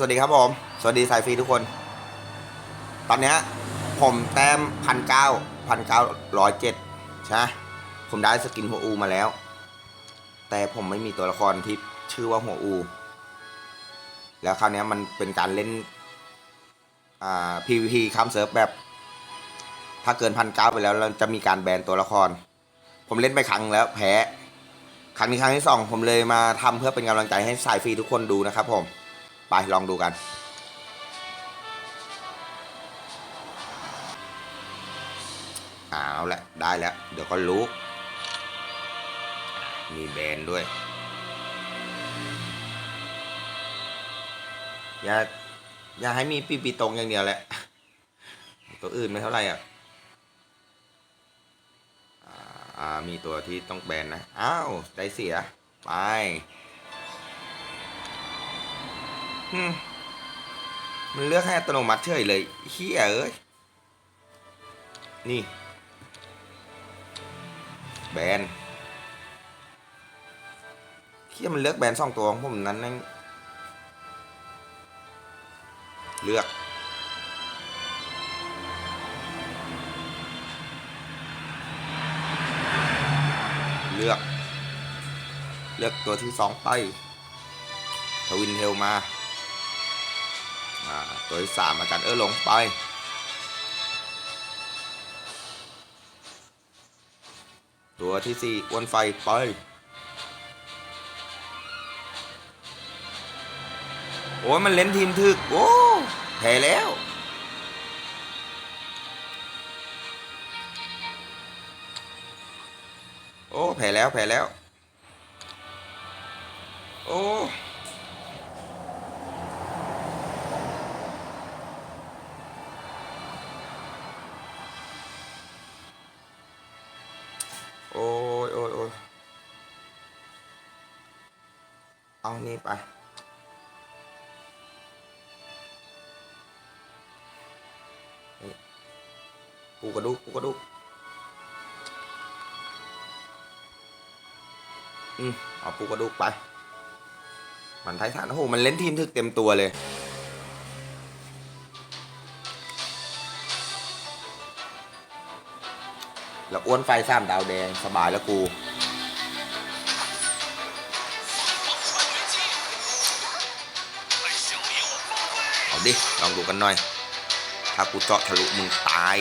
สวัสดีครับผม สวัสดีสายฟรีทุกคน ตอนนี้ผมแต้มพันเก้าพันเก้าร้อยเจ็ดใช่ไหมผมได้สกินหัวอูมาแล้ว แต่ผมไม่มีตัวละครที่ชื่อว่าหัวอู แล้วคราวนี้มันเป็นการเล่นอ่า PVP คัมเซิร์ฟแบบ ถ้าเกินพันเก้าไปแล้วเราจะมีการแบนตัวละคร ผมเล่นไปครั้งแล้วแพ้ ครั้งนี้ครั้งที่สองผมเลยมาทำเพื่อเป็นกำลังใจให้สายฟรีทุกคนดูนะครับผม ไปลองดูกัน เอาละได้แล้ว เดี๋ยวก็รู้มีแบนด้วย อย่า อย่าให้มีปีปีตรงอย่างเดียวแหละ ตัวอื่นไม่เท่าไหร่อะอ่าอ่ามีตัวที่ต้องแบนนะ อ้าว ได้เสีย ไป มันเลือกให้อัตโนมัติเฉยเลยเฮียเอ้ย นี่ แบนเฮียมันเลือกแบนสองตัวของผมนั้นนั่งเลือกเลือก เลือกตัวที่สองไปทวินเทลมา อ่าตัวที่สามอาจารย์เออลงไปตัวที่สี่อ้วนไฟไปโอ้ยมันเล่นทีมถึก โอ้แพ้แล้ว โอ้แพ้แล้วแพ้แล้ว โอ้ เอานี่ไป ปูกระดูกปูกระดูกอืมเอาปูกระดูกไป มันไททันโอ้โห มันเล่นทีมถึกเต็มตัวเลยแล้วอ้วนไฟสามดาวแดงสบายแล้วกู ดิ ลองดูกันหน่อย ถ้ากูเจาะทะลุมึงตาย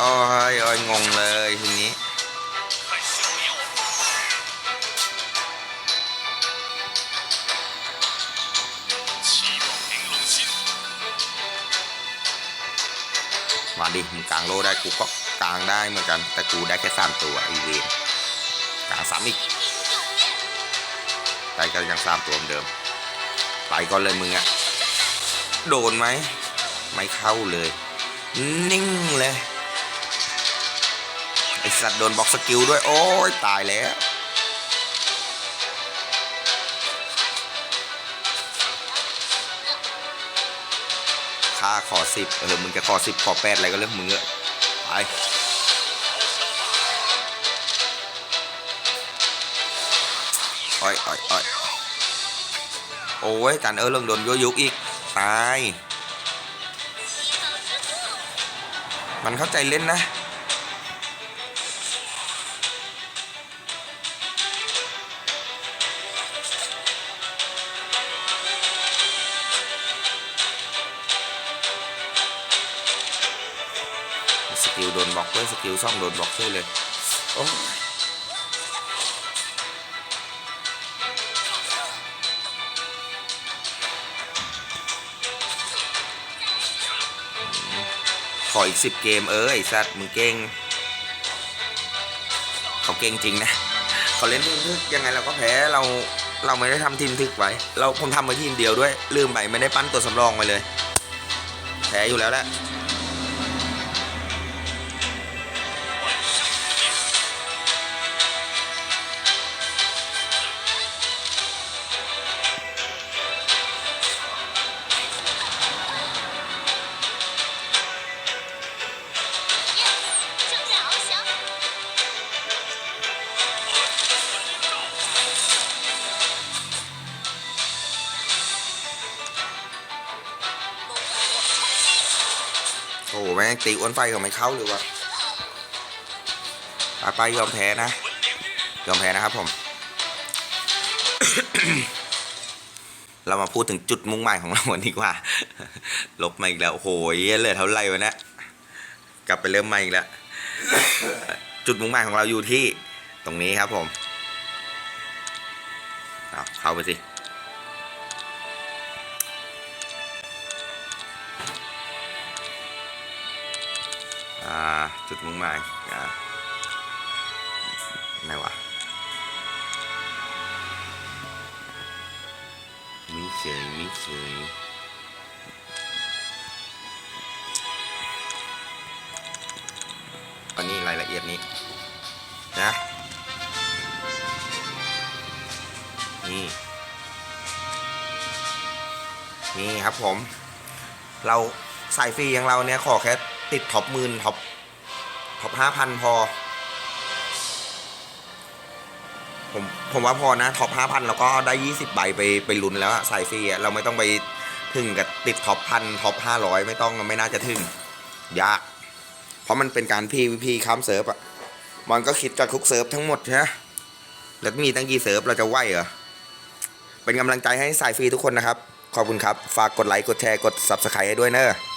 โอ้ยโอ้ยงงเลยทีนี้มาดิมึงกลางโลได้กูก็ กลางได้เหมือนกัน แต่กูได้แค่สามตัวไอเวนกลางสามอีกไปก็ยังสามตัวเหมือนเดิม ไปก่อนเลยมึงอะโดนไหม ไม่เข้าเลย นิ่งเลยไอสัตว์โดนบล็อกสกิลด้วย โอ้ยตายแล้วค่าขอสิบเออมึงจะขอสิบขอแปดอะไรก็เรื่องมึงอะ ไปอ้อยอ้อยอ้อยโอ้ยจันเออเรื่องโดนยั่วยุกอีก ตาย มันเข้าใจเล่นนะ สกิลโดนบล็อกด้วยสกิลซ่อมโดนบล็อกด้วยเลยโอ้ขออีกสิบเกมเออไอสัตว์มึงเก่งเขาเก่งจริงนะเขาเล่นทีมทึกยังไงเราก็แพ้เราเราไม่ได้ทำทีมทึกไว้ เราผมทำไว้ทีมเดียวด้วย ลืมไปไม่ได้ปั้นตัวสำรองไว้เลย แพ้อยู่แล้วแหละ งตีอ้วนไฟก็ไม่เข้าหรือวะไปไปยอมแพ้นะ ยอมแพ้นะครับผม เรามาพูดถึงจุดมุ่งหมายของเราวันนี้ดีกว่า ลบมาอีกแล้ว โอ้โหเลือเท่าไรวะเนี่ยกลับไปเริ่มใหม่อีกแล้ว จุดมุ่งหมายของเราอยู่ที่ตรงนี้ครับผม เอาเข้าไปสิ จุดมุ่งหมายอ่าไหนวะมิเฉยมิเฉยอันนี้รายละเอียดนี้นะนี่นี่ครับผม เราสายฟรีอย่างเราเนี่ยขอแค่ ติดท็อปหมื่นท็อปท็อปห้าพันพอ ผมผมว่าพอนะท็อปห้าพันเราก็ได้ยี่สิบใบไปไปลุ้นแล้วอะสายฟรีอะเราไม่ต้องไปถึงกับติดท็อปพันท็อปห้าร้อยไม่ต้องไม่น่าจะถึง ยาก เพราะมันเป็นการพีพีข้ามเซิร์ฟอะมันก็คิดกับทุกเซิร์ฟทั้งหมดใช่ไหมแล้วมีตั้งกี่เซิร์ฟเราจะไหวเหรอเป็นกำลังใจให้สายฟรีทุกคนนะครับ ขอบคุณครับ ฝากกดไลค์ กดแชร์ กด Subscribe ให้ด้วยเนอะ